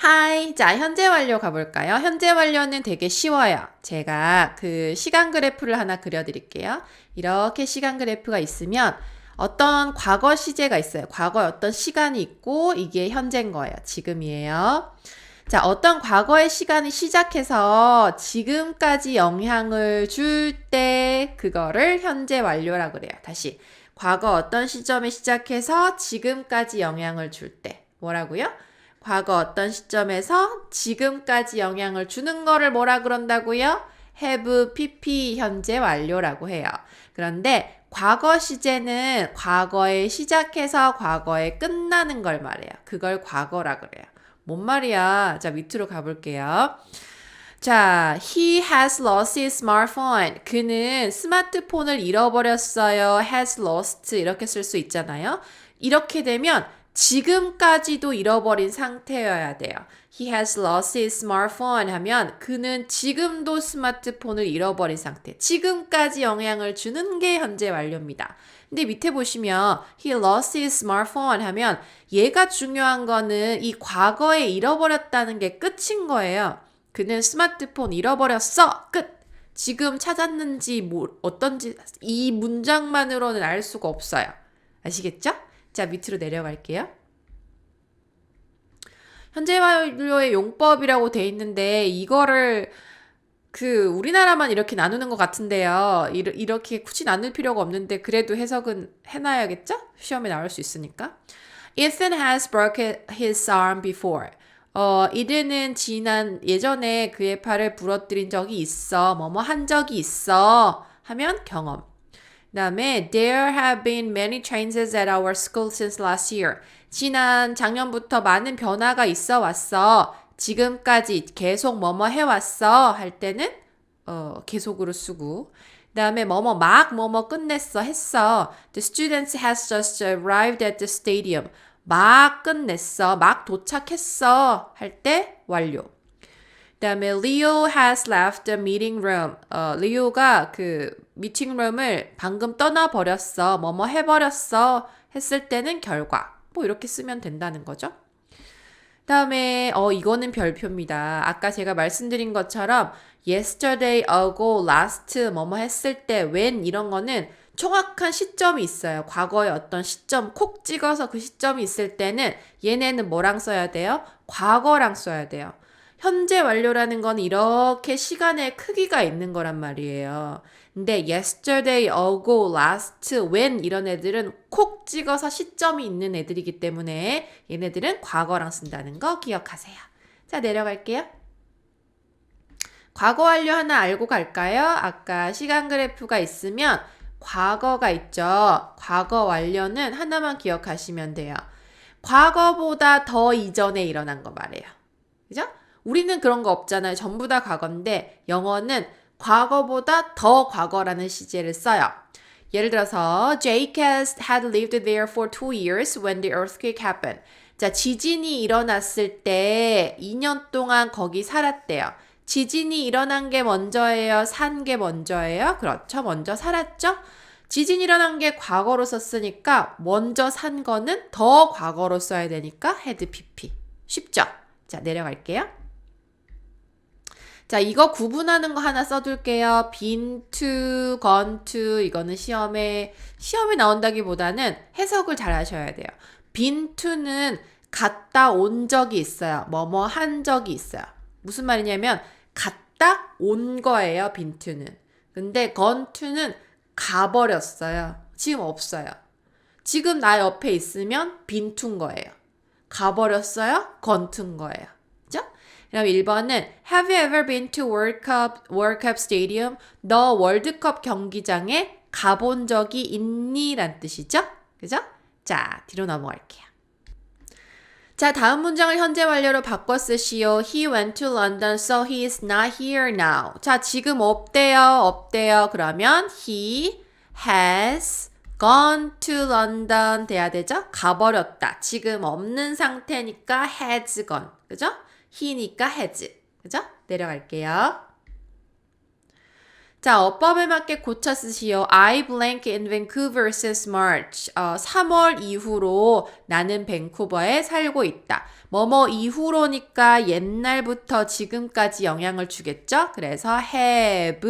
하이. 자, 현재 완료 가볼까요? 현재 완료는 되게 쉬워요. 제가 그 시간 그래프를 하나 그려드릴게요. 이렇게 시간 그래프가 있으면 어떤 과거 시제가 있어요. 과거에 어떤 시간이 있고 이게 현재인 거예요. 지금이에요. 자, 어떤 과거의 시간이 시작해서 지금까지 영향을 줄 때 그거를 현재 완료라 그래요. 다시. 과거 어떤 시점에 시작해서 지금까지 영향을 줄 때. 뭐라고요? 과거 어떤 시점에서 지금까지 영향을 주는 거를 뭐라 그런다고요? have pp 현재 완료라고 해요. 그런데 과거 시제는 과거에 시작해서 과거에 끝나는 걸 말해요. 그걸 과거라 그래요. 뭔 말이야? 자, 밑으로 가볼게요. 자, he has lost his smartphone. 그는 스마트폰을 잃어버렸어요. has lost. 이렇게 쓸 수 있잖아요. 이렇게 되면 지금까지도 잃어버린 상태여야 돼요. He has lost his smartphone 하면 그는 지금도 스마트폰을 잃어버린 상태. 지금까지 영향을 주는 게 현재 완료입니다. 근데 밑에 보시면 he lost his smartphone 하면 얘가 중요한 거는 이 과거에 잃어버렸다는 게 끝인 거예요. 그는 스마트폰 잃어버렸어. 끝. 지금 찾았는지 뭐 어떤지 이 문장만으로는 알 수가 없어요. 아시겠죠? 자, 밑으로 내려갈게요. 현재 완료의 용법이라고 돼 있는데 이거를 그 우리나라만 이렇게 나누는 것 같은데요. 이렇게 굳이 나눌 필요가 없는데 그래도 해석은 해놔야겠죠? 시험에 나올 수 있으니까. Ethan has broken his arm before. 어, 이드는 지난 예전에 그의 팔을 부러뜨린 적이 있어. 뭐뭐 한 적이 있어. 하면 경험. 그다음에 there have been many changes at our school since last year. 지난 작년부터 많은 변화가 있어 왔어. 지금까지 계속 뭐뭐 해 왔어. 할 때는 어, 계속으로 쓰고. 그다음에 뭐뭐 막 뭐뭐 끝냈어 했어. The students has just arrived at the stadium. 막 끝냈어. 막 도착했어. 할 때 완료. 그다음에 Leo has left the meeting room. 어, 리오가 그 미팅 룸을 방금 떠나 버렸어. 뭐뭐 해 버렸어. 했을 때는 결과. 뭐 이렇게 쓰면 된다는 거죠. 다음에 어 이거는 별표입니다. 아까 제가 말씀드린 것처럼 yesterday, ago, last 뭐뭐 했을 때 when 이런 거는 정확한 시점이 있어요. 과거의 어떤 시점 콕 찍어서 그 시점이 있을 때는 얘네는 뭐랑 써야 돼요? 과거랑 써야 돼요. 현재 완료라는 건 이렇게 시간의 크기가 있는 거란 말이에요. 근데 yesterday, ago, last, when 이런 애들은 콕 찍어서 시점이 있는 애들이기 때문에 얘네들은 과거랑 쓴다는 거 기억하세요. 자, 내려갈게요. 과거 완료 하나 알고 갈까요? 아까 시간 그래프가 있으면 과거가 있죠. 과거 완료는 하나만 기억하시면 돼요. 과거보다 더 이전에 일어난 거 말해요. 그죠? 우리는 그런 거 없잖아요. 전부 다 과거인데 영어는 과거보다 더 과거라는 시제를 써요. 예를 들어서 has had lived there for two years when the earthquake happened. 자, 지진이 일어났을 때 2년 동안 거기 살았대요. 지진이 일어난 게 먼저예요? 산 게 먼저예요? 그렇죠. 먼저 살았죠? 지진 일어난 게 과거로 썼으니까 먼저 산 거는 더 과거로 써야 되니까 had pp. 쉽죠? 자, 내려갈게요. 자, 이거 구분하는 거 하나 써둘게요. been to, gone to 이거는 시험에 시험에 나온다기보다는 해석을 잘 하셔야 돼요. been to는 갔다 온 적이 있어요. 뭐뭐 한 적이 있어요. 무슨 말이냐면 갔다 온 거예요. been to는. 근데 gone to는 가버렸어요. 지금 없어요. 지금 나 옆에 있으면 to인 거예요. 가버렸어요? to인 거예요. 그럼 1번은 Have you ever been to World Cup, World Cup Stadium? 너 월드컵 경기장에 가본 적이 있니? 란 뜻이죠? 그죠? 자, 뒤로 넘어갈게요. 자, 다음 문장을 현재 완료로 바꿔 쓰시오. He went to London, so he is not here now. 자, 지금 없대요. 없대요. 그러면 he has gone to London 돼야 되죠? 가버렸다. 지금 없는 상태니까 has gone. 그죠? he니까 has. 그죠? 내려갈게요. 자, 어법에 맞게 고쳐 쓰시오. I blank in Vancouver since March. 어, 3월 이후로 나는 밴쿠버에 살고 있다. 뭐뭐 이후로니까 옛날부터 지금까지 영향을 주겠죠? 그래서 have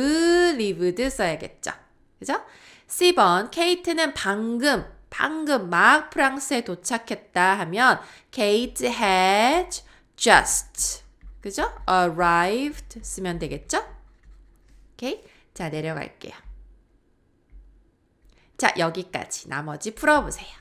lived 써야겠죠. 그죠? C번, 케이트는 방금, 방금 막 프랑스에 도착했다 하면 Kate had just, 그죠? arrived 쓰면 되겠죠? 오케이? 자, 내려갈게요. 자, 여기까지 나머지 풀어보세요.